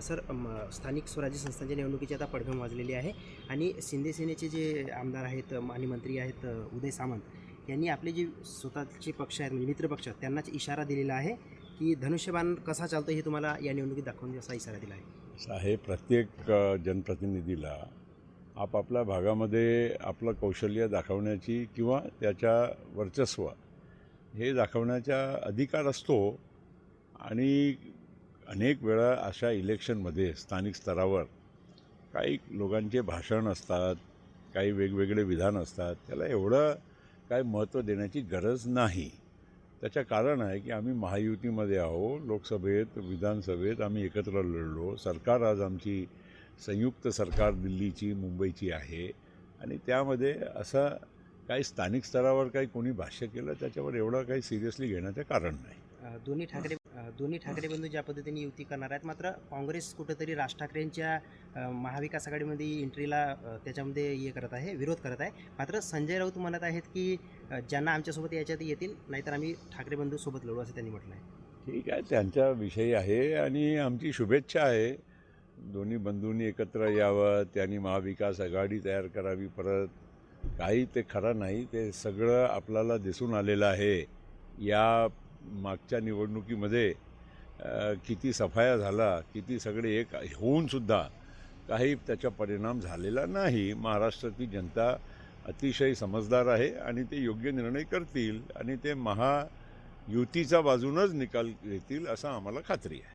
Sir स्थानिक स्वराज्य संस्थांच्या निवडणुकीची आता पडघम वाजलेली आहे आणि शिंदे सेनेचे जे आमदार आहेत आणि मंत्री आहेत उदय सामंत यांनी आपले जे स्वतःचे पक्ष आहेत म्हणजे मित्रपक्ष त्यांनाच इशारा दिलेला आहे की धनुष्यबाण कसा चालतो हे तुम्हाला या निवडणुकीत दाखवून असा इशारा दिला आहे. साहेब प्रत्येक जनप्रतिनिधीला आपापल्या भागामध्ये आपलं कौशल्य दाखवण्याची किंवा त्याच्या वर्चस्व हे दाखवण्याचा अधिकार असतो. आणि अनेक वेळा अशा इलेक्शनमध्ये स्थानिक स्तरावर काही लोकांचे भाषण असतात काही वेगवेगळे विधान असतात. त्याला एवढं काय महत्त्व देण्याची गरज नाही. त्याचं कारण आहे की आम्ही महायुतीमध्ये आहो लोकसभेत विधानसभेत आम्ही एकत्र लढलो. सरकार आज आमची संयुक्त सरकार दिल्लीची मुंबईची आहे. आणि त्यामध्ये असं काही स्थानिक स्तरावर काही कोणी भाष्य केलं त्याच्यावर एवढं काही सिरियसली घेण्याचं कारण नाही. दोन्ही ठाकरे दोन्ही ठाकरे बंधू ज्या पद्धतीने युती करणार आहेत मात्र काँग्रेस कुठंतरी राज ठाकरेंच्या महाविकास आघाडीमध्ये एंट्रीला त्याच्यामध्ये हे करत आहे विरोध करत आहे. मात्र संजय राऊत म्हणत आहेत की ज्यांना आमच्यासोबत याच्यात येतील नाहीतर आम्ही ठाकरे बंधू सोबत लढू असं त्यांनी म्हटलं आहे ठीक आहे त्यांचा विषय आहे आणि आमची शुभेच्छा आहे. दोन्ही बंधूंनी एकत्र यावं त्यांनी महाविकास आघाडी तयार करावी परत. काही ते खरं नाही ते सगळं आपल्याला दिसून आलेलं आहे. या मागच्या निवडणुकीमध्ये किती सफाया झाला किती सगळे एक होऊनसुद्धा काही त्याचा परिणाम झालेला नाही. महाराष्ट्राची जनता अतिशय समजदार आहे आणि ते योग्य निर्णय करतील आणि ते महायुतीचा बाजूनच निकाल घेतील असं आम्हाला खात्री आहे.